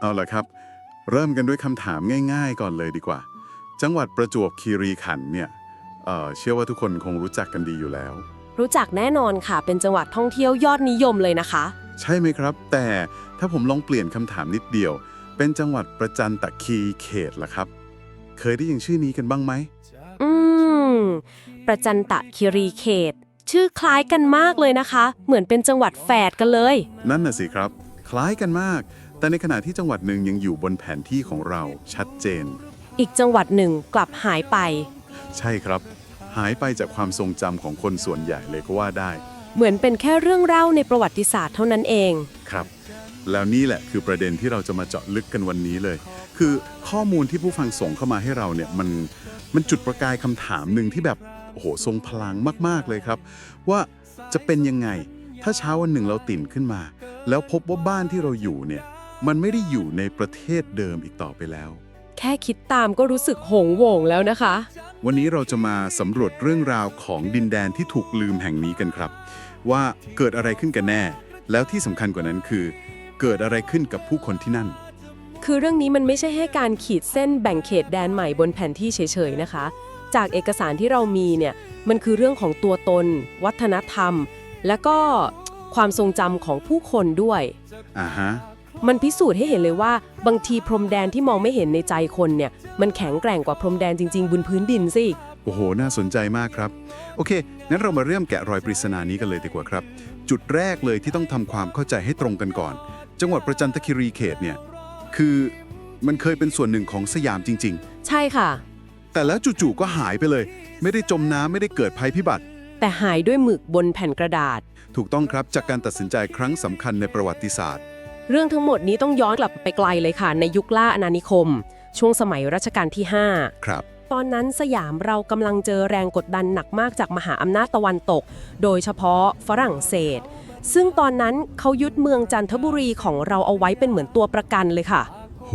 เอาล่ะครับ เริ่มกันด้วยคำถามง่าย ๆ ก่อนเลยดีกว่า จังหวัดประจวบคีรีขันธ์เนี่ยเอ่อเชื่อว่าทุกคนคงรู้จักกันดีอยู่แล้ว รู้จักแน่นอนค่ะ เป็นจังหวัดท่องเที่ยวยอดนิยมเลยนะคะ ใช่ไหมครับ แต่ถ้าผมลองเปลี่ยนคำถามนิดเดียว เป็นจังหวัดประจันตคีรีเขตล่ะครับ เคยได้ยินชื่อนี้กันบ้างไหม อืม ประจันตะคีรีเขต ชื่อคล้ายกันมากเลยนะคะ เหมือนเป็นจังหวัดแฝดกันเลย นั่นน่ะสิครับ คล้ายกันมาก แต่ในขณะที่จังหวัดหนึ่งยังอยู่บนแผนที่ของเราชัดเจน อีกจังหวัดหนึ่งกลับหายไป ใช่ครับ หายไปจากความทรงจำของคนส่วนใหญ่เลยก็ว่าได้ เหมือนเป็นแค่เรื่องเล่าในประวัติศาสตร์เท่านั้นเอง ครับ แล้วนี่แหละคือประเด็นที่เราจะมาเจาะลึกกันวันนี้เลย คือข้อมูลที่ผู้ฟังส่งเข้ามาให้เราเนี่ยมันมันจุดประกายคำถามหนึ่งที่แบบโอ้โหทรงพลังมาก ๆ เลยครับ ว่าจะเป็นยังไง ถ้าเช้าวันหนึ่งเราตื่นขึ้นมา แล้วพบว่าบ้านที่เราอยู่เนี่ย มันไม่ได้อยู่ในประเทศเดิมอีกต่อไปแล้ว แค่คิดตามก็รู้สึกโหงโหวงแล้วนะคะ วันนี้เราจะมาสำรวจเรื่องราวของดินแดนที่ถูกลืมแห่งนี้กันครับ ว่าเกิดอะไรขึ้นกันแน่ แล้วที่สำคัญกว่านั้นคือ เกิดอะไรขึ้นกับผู้คนที่นั่น คือเรื่องนี้มันไม่ใช่ให้การขีดเส้นแบ่งเขตแดนใหม่บนแผนที่เฉยๆนะคะ จากเอกสารที่เรามีเนี่ยมันคือเรื่องของตัวตน วัฒนธรรม และก็ความทรงจำของผู้คนด้วยอ่าฮะ มันพิสูจน์ให้เห็นเลยว่า บางทีพรมแดนที่มองไม่เห็นในใจคนเนี่ย มันแข็งแกร่งกว่าพรมแดนจริง ๆ บนพื้นดินซะอีก โอ้โห น่าสนใจมากครับ โอเค งั้นเรามาเริ่มแกะรอยปริศนานี้กันเลยดีกว่าครับ จุดแรกเลยที่ต้องทำความเข้าใจให้ตรงกันก่อน จังหวัดประจันตคีรีเขตเนี่ย คือมันเคยเป็นส่วนหนึ่งของสยามจริง ใช่ค่ะ ๆ แต่แล้วจู่ๆก็หายไปเลย ไม่ได้จมน้ำไม่ได้เกิดภัยพิบัติ แต่หายด้วยหมึกบนแผ่นกระดาษ ถูกต้องครับจากการตัดสินใจครั้งสำคัญในประวัติศาสตร์ เรื่องทั้งหมดนี้ต้องย้อนกลับไปไกลเลยค่ะ ในยุคล่าอาณานิคม ช่วงสมัยรัชกาลที่ 5 ครับ ตอนนั้นสยามเรากำลังเจอแรงกดดันหนักมากจากมหาอำนาจตะวันตก โดยเฉพาะฝรั่งเศส ซึ่งตอนนั้นเขายึดเมืองจันทบุรีของเราเอาไว้เป็นเหมือนตัวประกันเลยค่ะ โห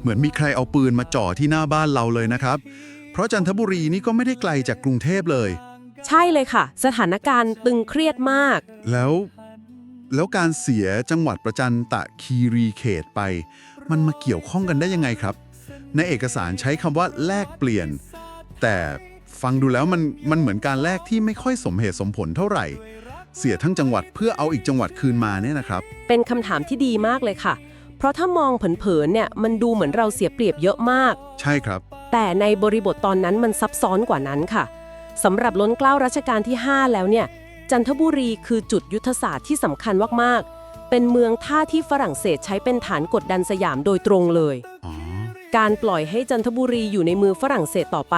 เหมือนมีใครเอาปืนมาจ่อที่หน้าบ้านเราเลยนะครับ เพราะจันทบุรีนี่ก็ไม่ได้ไกลจากกรุงเทพเลย ใช่เลยค่ะ สถานการณ์ตึงเครียดมาก แล้ว แล้วการเสียจังหวัดประจันตะคีรีเขตไป มันมาเกี่ยวข้องกันได้ยังไงครับ ในเอกสารใช้คำว่าแลกเปลี่ยน แต่ฟังดูแล้วมันมันเหมือนการแลกที่ไม่ค่อยสมเหตุสมผลเท่าไหร่ เสียทั้งจังหวัดเพื่อเอาอีกจังหวัดคืนมาเนี่ยนะครับ เป็นคำถามที่ดีมากเลยค่ะ เพราะถ้ามองเผินๆเนี่ยมันดูเหมือนเราเสียเปรียบเยอะมาก ใช่ครับ แต่ในบริบทตอนนั้นมันซับซ้อนกว่านั้นค่ะสำหรับล้นเกล้ารัชกาลที่ 5 แล้วเนี่ย จันทบุรีคือจุดยุทธศาสตร์ที่สำคัญมากๆ เป็นเมืองท่าที่ฝรั่งเศสใช้เป็นฐานกดดันสยามโดยตรงเลยอ๋อการปล่อยให้จันทบุรีอยู่ในมือฝรั่งเศสต่อไป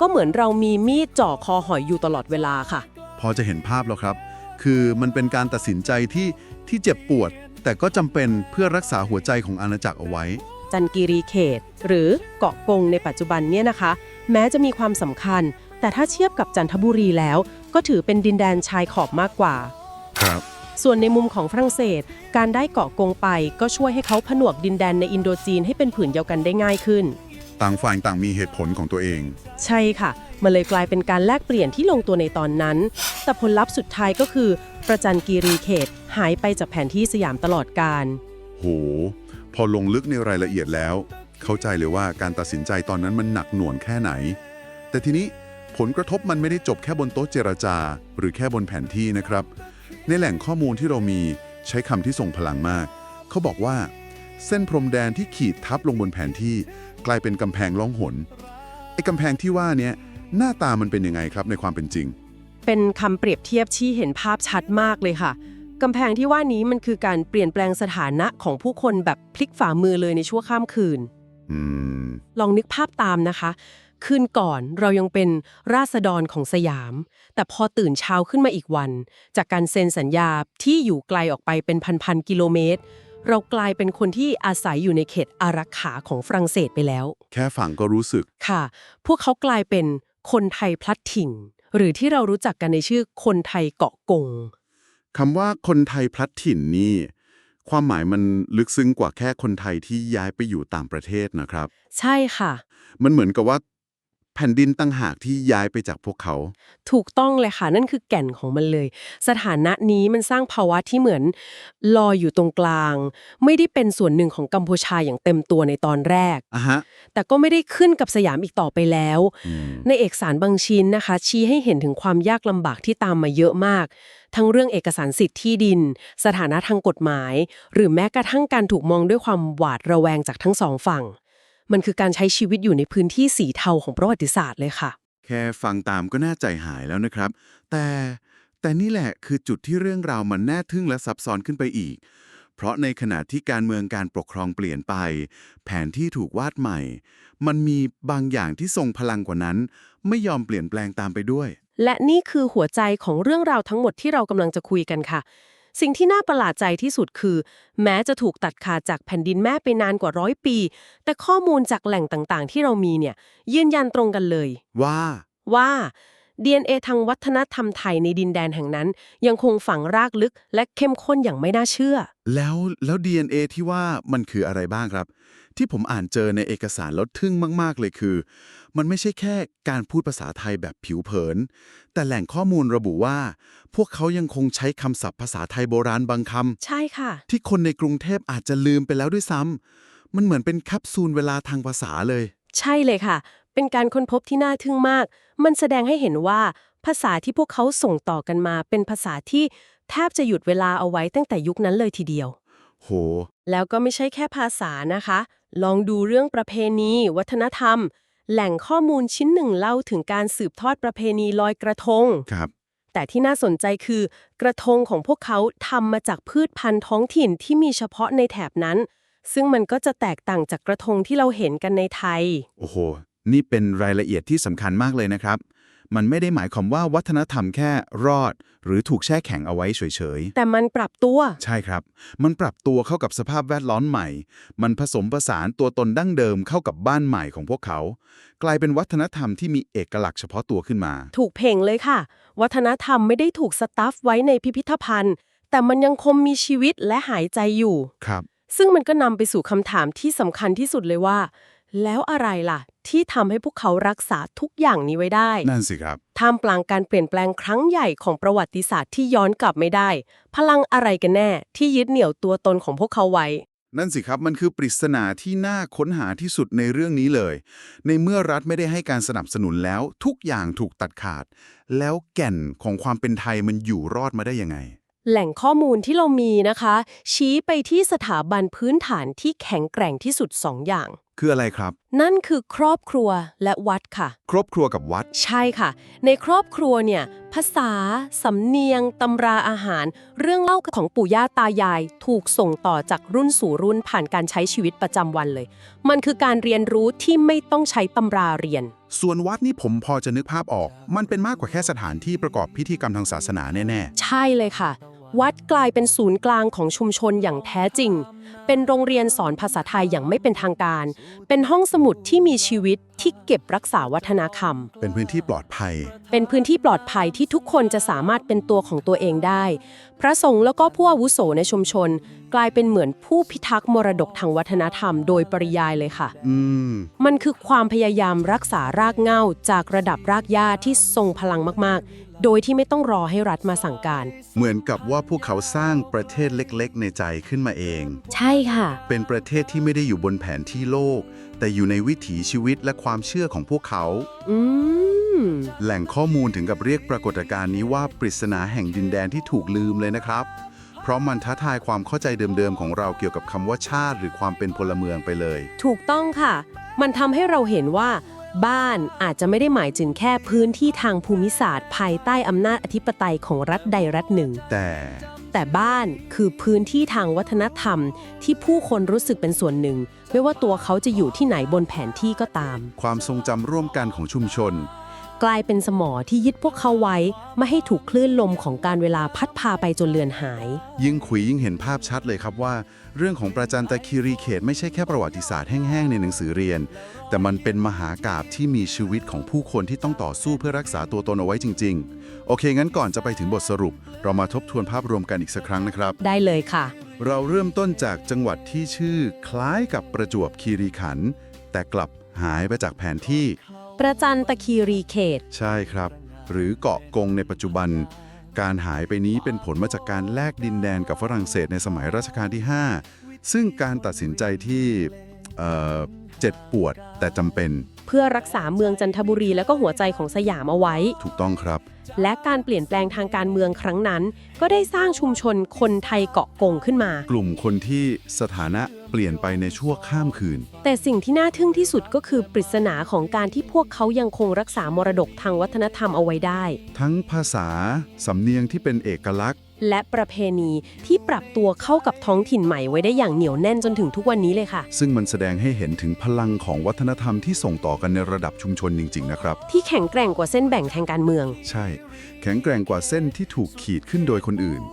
ก็เหมือนเรามีมีดจ่อคอหอยอยู่ตลอดเวลาค่ะ พอจะเห็นภาพแล้วครับ คือมันเป็นการตัดสินใจที่ที่เจ็บปวด แต่ก็จำเป็นเพื่อรักษาหัวใจของอาณาจักรเอาไว้ จันกีรีเขต หรือเกาะกงในปัจจุบันเนี่ยนะคะ แม้จะมีความสำคัญ แต่ถ้าเทียบกับจันทบุรีแล้ว ก็ถือเป็นดินแดนชายขอบมากกว่า ครับ ส่วนในมุมของฝรั่งเศส การได้เกาะกงไปก็ช่วยให้เขาผนวกดินแดนในอินโดจีนให้เป็นผืนเดียวกันได้ง่ายขึ้น ต่างฝ่ายต่างมีเหตุผลของตัวเอง ใช่ค่ะมันเลยกลายเป็นการแลกเปลี่ยนที่ลงตัวในตอนนั้น แต่ผลลัพธ์สุดท้ายก็คือ ประจันกีรีเขตหายไปจากแผนที่สยามตลอดกาลโห พอลงลึกในรายละเอียดแล้ว เข้าใจเลยว่าการตัดสินใจตอนนั้นมันหนักหน่วงแค่ไหน แต่ทีนี้ ผลกระทบมันไม่ได้จบแค่บนโต๊ะเจรจา หรือแค่บนแผนที่นะครับ ในแหล่งข้อมูลที่เรามีใช้คำที่ทรงพลังมาก เขาบอกว่า เส้นพรมแดนที่ขีดทับลงบนแผนที่ กลายเป็นกำแพงล่องหนไอ้กำแพงที่ว่าเนี้ยหน้าตามันเป็นยังไงครับในความเป็นจริง เป็นคำเปรียบเทียบที่เห็นภาพชัดมากเลยค่ะกำแพงที่ว่านี้มันคือการเปลี่ยนแปลงสถานะของผู้คนแบบพลิกฝ่ามือเลยในชั่วข้ามคืนอืมลองนึกภาพตามนะคะ คืนก่อนเรายังเป็นราษฎรของสยาม แต่พอตื่นเช้าขึ้นมาอีกวัน จากการเซ็นสัญญาที่อยู่ไกลออกไปเป็นพันๆกิโลเมตร เรากลายเป็นคนที่อาศัยอยู่ในเขตอารักขาของฝรั่งเศสไปแล้ว แค่ฟังก็รู้สึกค่ะ พวกเขากลายเป็นคนไทยพลัดถิ่นหรือที่เรารู้จักกันในชื่อคนไทยเกาะกงคำว่าคนไทยพลัดถิ่นนี่ ความหมายมันลึกซึ้งกว่าแค่คนไทยที่ย้ายไปอยู่ต่างประเทศนะครับ ใช่ค่ะ มันเหมือนกับว่าแผผ่นดินตั้งหากที่ย้ายไปจากพวกเขา ถูกต้องเลยค่ะ นั่นคือแก่นของมันเลย สถานะนี้มันสร้างภาวะที่เหมือนลอยอยู่ตรงกลาง ไม่ได้เป็นส่วนหนึ่งของกัมพูชาอย่างเต็มตัวในตอนแรกอะฮะแต่ก็ไม่ได้ขึ้นกับสยามอีกต่อไปแล้วอืมในเอกสารบางชิ้นนะคะ ชี้ให้เห็นถึงความยากลำบากที่ตามมาเยอะมาก ทั้งเรื่องเอกสารสิทธิ์ที่ดิน สถานะทางกฎหมาย หรือแม้กระทั่งการถูกมองด้วยความหวาดระแวงจากทั้งสองฝั่ง มันคือการใช้ชีวิตอยู่ในพื้นที่สีเทาของประวัติศาสตร์เลยค่ะ แค่ฟังตามก็น่าใจหายแล้วนะครับ แต่แต่นี่แหละคือจุดที่เรื่องราวมันน่าทึ่งและซับซ้อนขึ้นไปอีก เพราะในขณะที่การเมืองการปกครองเปลี่ยนไป แผนที่ถูกวาดใหม่ มันมีบางอย่างที่ทรงพลังกว่านั้น ไม่ยอมเปลี่ยนแปลงตามไปด้วย และนี่คือหัวใจของเรื่องราวทั้งหมดที่เรากำลังจะคุยกันค่ะ สิ่งที่น่าประหลาดใจที่สุดคือ แม้จะถูกตัดขาดจากแผ่นดินแม่ไปนานกว่าร้อยปี แต่ข้อมูลจากแหล่งต่างๆ ที่เรามีเนี่ยยืนยันตรงกันเลย ว่าว่า DNA ทางวัฒนธรรมไทยในดินแดนแห่งนั้น ยังคงฝังรากลึกและเข้มข้นอย่างไม่น่าเชื่อ แล้วแล้ว DNA ที่ว่ามันคืออะไรบ้างครับ ที่ผมอ่านเจอในเอกสารแล้วทึ่งมาก ๆ เลยคือ มันไม่ใช่แค่การพูดภาษาไทยแบบผิวเผิน แต่แหล่งข้อมูลระบุว่า พวกเขายังคงใช้คำศัพท์ภาษาไทยโบราณบางคใช่ค่ะำที่คนในกรุงเทพอาจจะลืมไปแล้วด้วยซ้ำมันเหมือนเป็นแคปซูลเวลาทางภาษาเลย ใช่เลยค่ะ เป็นการค้นพบที่น่าทึ่งมาก มันแสดงให้เห็นว่าภาษาที่พวกเขาส่งต่อกันมา เป็นภาษาที่แทบจะหยุดเวลาเอาไว้ตั้งแต่ยุคนั้นเลยทีเดียว โห แล้วก็ไม่ใช่แค่ภาษานะคะ ลองดูเรื่องประเพณี วัฒนธรรม แหล่งข้อมูลชิ้นหนึ่งเล่าถึงการสืบทอดประเพณีลอยกระทง ครับ แต่ที่น่าสนใจคือกระทงของพวกเขาทำมาจากพืชพันธุ์ท้องถิ่นที่มีเฉพาะในแถบนั้น ซึ่งมันก็จะแตกต่างจากกระทงที่เราเห็นกันในไทย โอ้โห นี่เป็นรายละเอียดที่สำคัญมากเลยนะครับ มันไม่ได้หมายความว่าวัฒนธรรมแค่รอด หรือถูกแช่แข็งเอาไว้เฉยแต่มันปรับตัว ๆ ใช่ครับ มันปรับตัวเข้ากับสภาพแวดล้อมใหม่ มันผสมผสานตัวตนดั้งเดิมเข้ากับบ้านใหม่ของพวกเขา กลายเป็นวัฒนธรรมที่มีเอกลักษณ์เฉพาะตัวขึ้นมา ถูกเพ่งเลยค่ะ วัฒนธรรมไม่ได้ถูกสตัฟไว้ในพิพิธภัณฑ์ แต่มันยังคงมีชีวิตและหายใจอยู่ ครับ ซึ่งมันก็นำไปสู่คำถามที่สำคัญที่สุดเลยว่า แล้วอะไรล่ะ ที่ทำให้พวกเขารักษาทุกอย่างนี้ไว้ได้ นั่นสิครับ ท่ามกลางการเปลี่ยนแปลงครั้งใหญ่ของประวัติศาสตร์ที่ย้อนกลับไม่ได้ พลังอะไรกันแน่ ที่ยึดเหนี่ยวตัวตนของพวกเขาไว้ นั่นสิครับมันคือปริศนาที่น่าค้นหาที่สุดในเรื่องนี้เลย ในเมื่อรัฐไม่ได้ให้การสนับสนุนแล้ว ทุกอย่างถูกตัดขาด แล้วแก่นของความเป็นไทยมันอยู่รอดมาได้ยังไง แหล่งข้อมูลที่เรามีนะคะ ชี้ไปที่สถาบันพื้นฐานที่แข็งแกร่งที่สุดสองอย่าง คืออะไรครับ นั่นคือครอบครัวและวัดค่ะ ครอบครัวกับวัด ใช่ค่ะ ในครอบครัวเนี่ยภาษา สำเนียง ตำราอาหาร เรื่องเล่าของปู่ย่าตายาย ถูกส่งต่อจากรุ่นสู่รุ่นผ่านการใช้ชีวิตประจำวันเลย มันคือการเรียนรู้ที่ไม่ต้องใช้ตำราเรียน ส่วนวัดนี่ผมพอจะนึกภาพออก มันเป็นมากกว่าแค่สถานที่ประกอบพิธีกรรมทางศาสนาแน่ ๆ ใช่เลยค่ะ วัดกลายเป็นศูนย์กลางของชุมชนอย่างแท้จริง เป็นโรงเรียนสอนภาษาไทยอย่างไม่เป็นทางการ เป็นห้องสมุดที่มีชีวิตที่เก็บรักษาวัฒนธรรมๆเป็นพื้นที่ปลอดภัย เป็นพื้นที่ปลอดภัยที่ทุกคนจะสามารถเป็นตัวของตัวเองได้ พระสงฆ์แล้วก็ผู้อาวุโสในชุมชน กลายเป็นเหมือนผู้พิทักษ์มรดกทางวัฒนธรรม โดยปริยายเลยค่ะอืมมันคือความพยายามรักษารากเหง้าจากระดับรากหญ้าที่ทรงพลังมากๆ โดยที่ไม่ต้องรอให้รัฐมาสั่งการ เหมือนกับว่าพวกเขาสร้างประเทศเล็กๆ ในใจขึ้นมาเอง ใช่ค่ะ เป็นประเทศที่ไม่ได้อยู่บนแผนที่โลก แต่อยู่ในวิถีชีวิตและความเชื่อของพวกเขา อืม แหล่งข้อมูลถึงกับเรียกปรากฏการณ์นี้ว่าปริศนาแห่งดินแดนที่ถูกลืมเลยนะครับ เพราะมันท้าทายความเข้าใจเดิมๆของเราเกี่ยวกับคำว่าชาติ หรือความเป็นพลเมืองไปเลย ถูกต้องค่ะ มันทำให้เราเห็นว่า บ้านอาจจะไม่ได้หมายถึงแค่พื้นที่ทางภูมิศาสตร์ ภายใต้อำนาจอธิปไตยของรัฐใดรัฐหนึ่ง แต่ แต่บ้านคือพื้นที่ทางวัฒนธรรม ที่ผู้คนรู้สึกเป็นส่วนหนึ่ง ไม่ว่าตัวเขาจะอยู่ที่ไหนบนแผนที่ก็ตาม ความทรงจำร่วมกันของชุมชน กลายเป็นสมอที่ยึดพวกเขาไว้ ไม่ให้ถูกคลื่นลมของการเวลาพัดพาไปจนเลือนหาย ยิ่งคุยยิ่งเห็นภาพชัดเลยครับว่า เรื่องของประจันตคีรีเขตไม่ใช่แค่ประวัติศาสตร์แห้งๆในหนังสือเรียน แต่มันเป็นมหากาบที่มีชีวิตของผู้คนที่ต้องต่อสู้เพื่อรักษาตัวตนเอาไว้จริง ๆ โอเค งั้นก่อนจะไปถึงบทสรุป เรามาทบทวนภาพรวมกันอีกสักครั้งนะครับ ได้เลยค่ะ เราเริ่มต้นจากจังหวัดที่ชื่อ คล้ายกับประจวบคีรีขันธ์แต่กลับหายไปจากแผนที่ ประจันตคีรีเขต ใช่ครับ หรือเกาะกงในปัจจุบัน การหายไปนี้เป็นผลมาจากการแลกดินแดนกับฝรั่งเศสในสมัยรัชกาลที่ 5 ซึ่งการตัดสินใจที่เอ่อเจ็บปวดแต่จำเป็น เพื่อรักษาเมืองจันทบุรีและก็หัวใจของสยามเอาไว้ ถูกต้องครับ และการเปลี่ยนแปลงทางการเมืองครั้งนั้น ก็ได้สร้างชุมชนคนไทยเกาะกงขึ้นมา กลุ่มคนที่สถานะเปลี่ยนไปในชั่วข้ามคืน แต่สิ่งที่น่าทึ่งที่สุดก็คือปริศนาของการที่พวกเขายังคงรักษามรดกทางวัฒนธรรมเอาไว้ได้ ทั้งภาษา สำเนียงที่เป็นเอกลักษณ์ และประเพณีที่ปรับตัวเข้ากับท้องถิ่นใหม่ไว้ได้อย่างเหนียวแน่นจนถึงทุกวันนี้เลยค่ะ ซึ่งมันแสดงให้เห็นถึงพลังของวัฒนธรรมที่ส่งต่อกันในระดับชุมชนจริง ๆ นะครับ ที่แข็งแกร่งกว่าเส้นแบ่งทางการเมือง ใช่ แข็งแกร่งกว่าเส้นที่ถูกขีดขึ้นโดยคนอื่น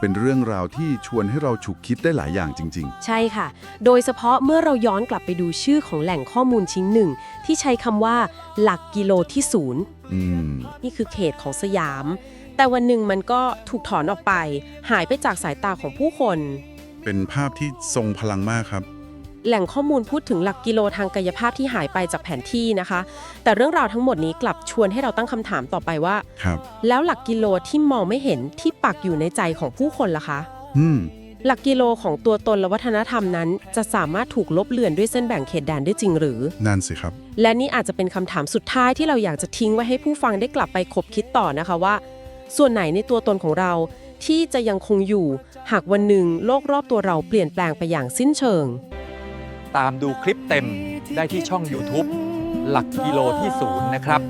เป็นเรื่องราวที่ชวนให้เราฉุกคิดได้หลายอย่างจริง ใช่ค่ะ โดยเฉพาะเมื่อเราย้อนกลับไปดูชื่อของแหล่งข้อมูลชิ้นหนึ่ง ที่ใช้คำว่า หลักกิโลที่ศูนย์ๆ อืม นี่คือเขตของสยาม แต่วันหนึ่งมันก็ถูกถอนออกไป หายไปจากสายตาของผู้คน เป็นภาพที่ทรงพลังมากครับ แหล่งข้อมูลพูดถึงหลักกิโลทางกายภาพที่หายไปจากแผนที่นะคะ แต่เรื่องราวทั้งหมดนี้กลับชวนให้เราตั้งคำถามต่อไปว่า ครับ แล้วหลักกิโลที่มองไม่เห็นที่ปักอยู่ในใจของผู้คนล่ะคะ อืม หลักกิโลของตัวตนและวัฒนธรรมนั้น จะสามารถถูกลบเลือนด้วยเส้นแบ่งเขตแดนได้จริงหรือ นั่นสิครับ และนี่อาจจะเป็นคำถามสุดท้ายที่เราอยากจะทิ้งไว้ให้ผู้ฟังได้กลับไปคบคิดต่อนะคะว่า ส่วนไหนในตัวตนของเราที่จะยังคงอยู่ หากวันหนึ่งโลกรอบตัวเราเปลี่ยนแปลงไปอย่างสิ้นเชิง ตามดูคลิปเต็มได้ที่ช่อง YouTube หลักกิโลที่ศูนย์นะครับ